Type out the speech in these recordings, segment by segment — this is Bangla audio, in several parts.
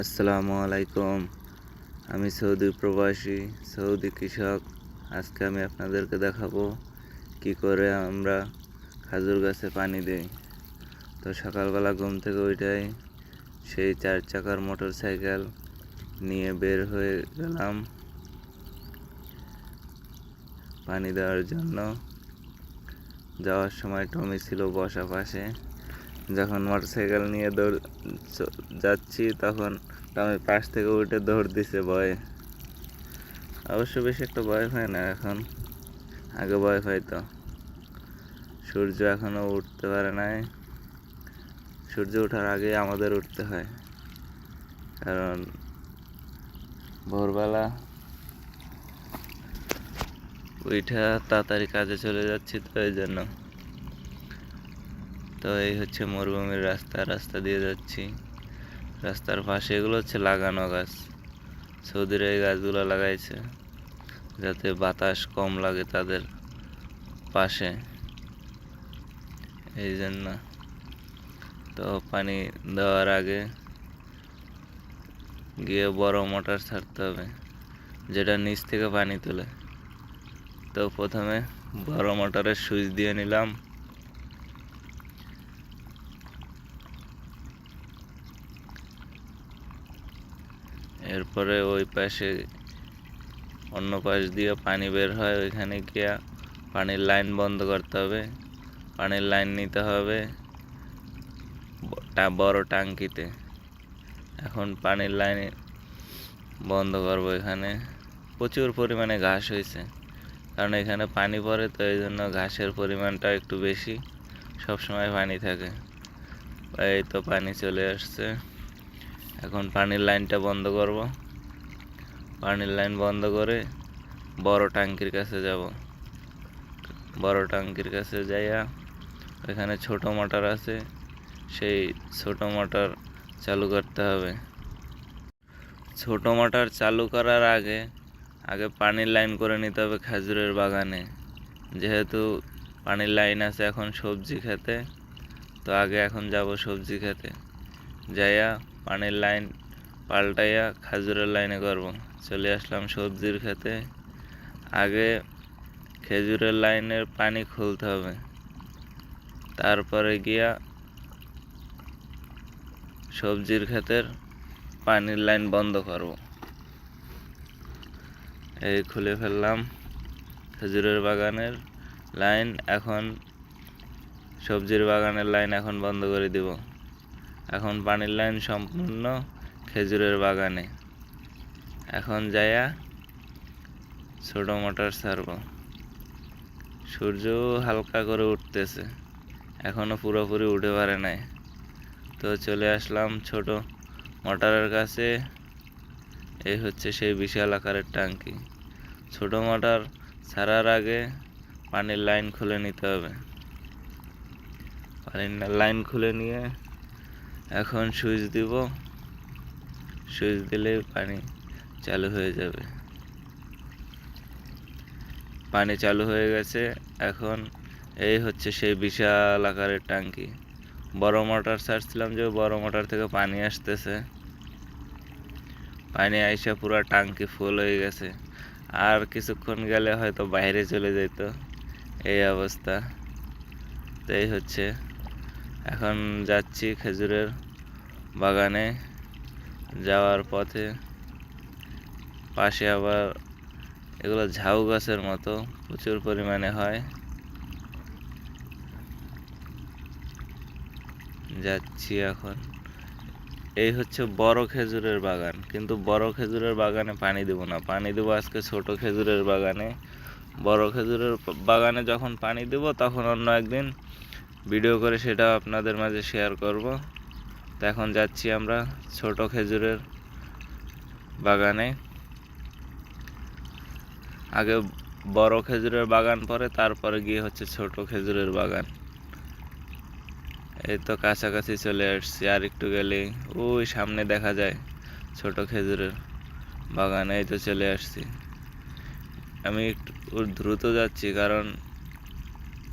আসসালামু আলাইকুম। আমি সৌদি প্রবাসী, সৌদি কৃষক। আজকে আমি আপনাদেরকে দেখাবো কি করে আমরা খাজুর গাছে পানি দেই। তো সকালবেলা ঘুম থেকে ওইটাই সেই চার চাকার মোটর সাইকেল নিয়ে বের হয়ে গেলাম পানি দেওয়ার জন্য। যাওয়ার সময় টমি ছিল বসা পাশে। যখন মোটরসাইকেল নিয়ে দৌড় যাচ্ছি, তখন আমি পাশ থেকে উঠে দৌড় দিছে ভয়ে। অবশ্য বেশি একটা ভয় হয় না এখন। আগে ভয় পাইতো সূর্য এখনও উঠতে পারে নাই। সূর্য ওঠার আগে আমাদের উঠতে হয়। কারণ ভোরবেলা উঠা তাড়াতাড়ি কাজে চলে যাচ্ছি তো এই জন্য। তো এই হচ্ছে মরুভূমির রাস্তা রাস্তা দিয়ে যাচ্ছি। রাস্তার পাশে এগুলো হচ্ছে লাগানো গাছ। সৌদিরা এই গাছগুলো লাগাইছে যাতে বাতাস কম লাগে তাদের পাশে। এই জন্য তো পানি দেওয়ার আগে গিয়ে বড় মোটর ছাড়তে হবে, যেটা নিচ থেকে পানি তোলে। তো প্রথমে বড় মোটরের সুইচ দিয়ে নিলাম। এরপরে ওই পাশে অন্য পাশ দিয়ে পানি বের হয়, ওইখানে গিয়া পানির লাইন বন্ধ করতে হবে। পানির লাইন নিতে হবে বড় টাঙ্কিতে। এখন পানির লাইন বন্ধ করব এখানে। প্রচুর পরিমাণে ঘাস হয়েছে, কারণ এখানে পানি পড়ে তো এই জন্য ঘাসের পরিমাণটা একটু বেশি। সব সময় পানি থাকে। এই তো পানি চলে আসছে। এখন পানির লাইনটা বন্ধ করব। পানির লাইন বন্ধ করে বড় ট্যাঙ্কির কাছে যাব। বড় ট্যাঙ্কির কাছে যাইয়া এখানে ছোট মোটর আছে, সেই ছোট মোটর চালু করতে হবে। ছোট মোটর চালু করার আগে আগে পানির লাইন করে নিতে হবে খেজুরের বাগানে। যেহেতু পানির লাইন আছে এখন সবজি খেতে, তো আগে এখন যাব সবজি খেতে। যাইয়া পানির লাইন পাল্টাইয়া খাজুরের লাইনে করব। চলে আসলাম সবজির খেতে। আগে খেজুরের লাইনের পানি খুলতে হবে। তারপরে গিয়া সবজির ক্ষেতের পানির লাইন বন্ধ করব। এই খুলে ফেললাম খেজুরের বাগানের লাইন। এখন সবজির বাগানের লাইন এখন বন্ধ করে দিব। এখন পানির লাইন সম্পূর্ণ খেজুরের বাগানে। এখন যাইয়া ছোট মোটর ছাড়ব। সূর্য হালকা করে উঠতেছে। এখনও পুরোপুরি উঠে পারে নাই। তো চলে আসলাম ছোট মোটরের কাছে। এই হচ্ছে সেই বিশাল আকারের ট্যাঙ্কি। ছোট মোটর ছাড়ার আগে পানির লাইন খুলে নিতে হবে। পানির লাইন খুলে নিয়ে এখন সুইচ দিব। সুইচ দিলে পানি চালু হয়ে যাবে। পানি চালু হয়ে গেছে। এখন এই হচ্ছে সেই বিশাল আকারের ট্যাঙ্কি। বড় মোটর ছাড়ছিলাম যে বড় মোটর থেকে পানি আসতেছে। পানি আইসা পুরো ট্যাঙ্কি ফুল হয়ে গেছে। আর কিছুক্ষণ গেলে হয়তো বাইরে চলে যেত এই অবস্থা। তো এই হচ্ছে এখন যাচ্ছি খেজুরের বাগানে যাওয়ার পথে। পাশে আবার এগুলো ঝাউ গাছের মতো, প্রচুর পরিমাণে হয়। যাচ্ছি এখন। এই হচ্ছে বড় খেজুরের বাগান, কিন্তু বড় খেজুরের বাগানে পানি দেবো না। পানি দেবো আজকে ছোট খেজুরের বাগানে। বড় খেজুরের বাগানে যখন পানি দেবো, তখন অন্য একদিন ভিডিও করে সেটা আপনাদের মাঝে শেয়ার করব। তো এখন যাচ্ছি আমরা ছোট খেজুরের বাগানে। আগে বড় খেজুরের বাগান পরে তারপরে গিয়ে হচ্ছে ছোট খেজুরের বাগান। এই তো কাছাকাছি চলে আসছি আর একটু গেলেই। ওই সামনে দেখা যায় ছোট খেজুরের বাগান, এই তো চলে আসছি। আমি একটু দ্রুত যাচ্ছি কারণ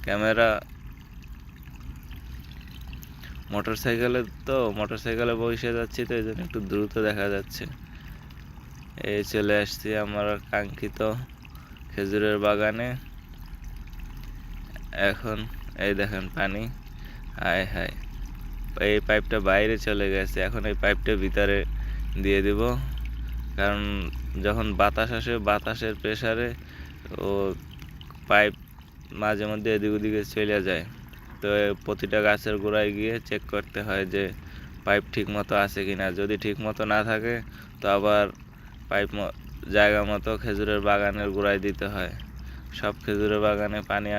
ক্যামেরা মোটর সাইকেলে তো মোটর সাইকেলে বসে যাচ্ছি তো এই জন্য একটু দ্রুত দেখা যাচ্ছে। এই চলে আসছি আমার কাঙ্ক্ষিত খেজুরের বাগানে। এখন, এই দেখেন পানি। হায় হায়, এই পাইপটা বাইরে চলে গেছে। এখন এই পাইপটা ভিতরে দিয়ে দিব। কারণ যখন বাতাস আসে, বাতাসের প্রেসারে ও পাইপ মাঝে মধ্যে এদিক ওদিকে চলে যায়। তো প্রতিটা গাছের গোড়ায় গিয়ে চেক করতে হয় যে পাইপ ঠিক মতো আছে কি না যদি ঠিক মতো না থাকে, তো আবার পাইপ জায়গা মতো খেজুরের বাগানের গোড়ায় দিতে হয়। সব খেজুরের বাগানে পানি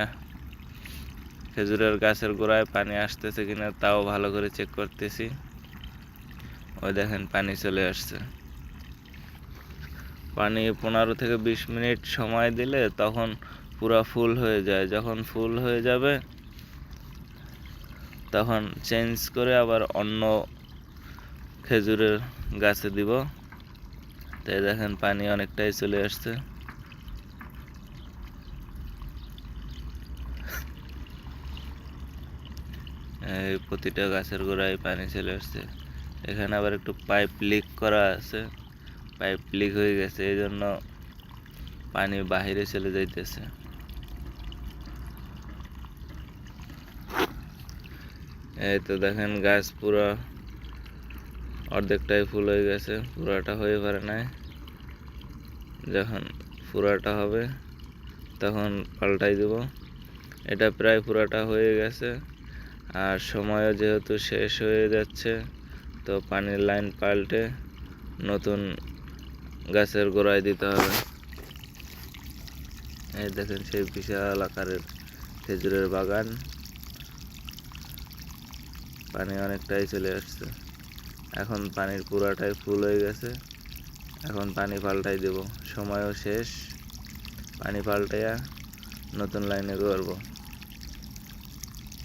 খেজুরের গাছের গোড়ায় পানি আসতেছে কিনা তাও ভালো করে চেক করতেছি। ওই দেখেন পানি চলে আসছে। পানি পনেরো থেকে বিশ মিনিট সময় দিলে তখন পুরো ফুল হয়ে যায়। যখন ফুল হয়ে যাবে তখন চেঞ্জ করে আবার অন্য খেজুরের গাছে দিব। তাই দেখেন পানি অনেকটাই চলে আসছে। প্রতিটা গাছের গোড়ায় পানি চলে আসছে। এখানে আবার একটু পাইপ লিক করা আছে। পাইপ লিক হয়ে গেছে এই জন্য পানি বাহিরে চলে যাইতেছে। এই তো দেখেন, গাছ পুরো অর্ধেকটাই ফুল হয়ে গেছে, পুরাটা হয়ে পারে নাই। যখন পুরাটা হবে, তখন পাল্টাই দেব। এটা প্রায় পুরাটা হয়ে গেছে, আর সময়ও যেহেতু শেষ হয়ে যাচ্ছে, তো পানির লাইন পাল্টে নতুন গাছের গোড়ায় দিতে হবে। এই দেখেন সেই বিশাল আকারের খেজুরের বাগান। পানি অনেকটাই চলে আসছে। এখন পানির পুরাটাই ফুল হয়ে গেছে। এখন পানি পাল্টাই দেব। সময়ও শেষ। পানি পাল্টাইয়া নতুন লাইনে করব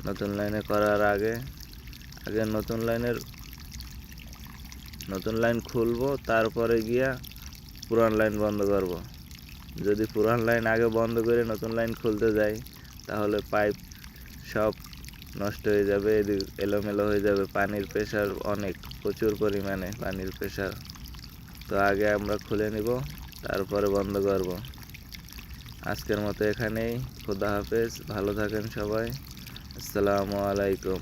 নতুন লাইনে করার আগে আগে নতুন লাইনের নতুন লাইন খুলবো, তারপরে গিয়া পুরান লাইন বন্ধ করব। যদি পুরান লাইন আগে বন্ধ করে নতুন লাইন খুলতে যাই, তাহলে পাইপ সব নষ্ট হয়ে যাবে এলোমেলো হয়ে যাবে। পানির প্রেশার অনেক, প্রচুর পরিমাণে পানির প্রেশার তো আগে আমরা খুলে নিব, তারপরে বন্ধ করব। আজকের মতো এখানেই, খোদা হাফেজ, ভালো থাকেন সবাই। আসসালামু আলাইকুম।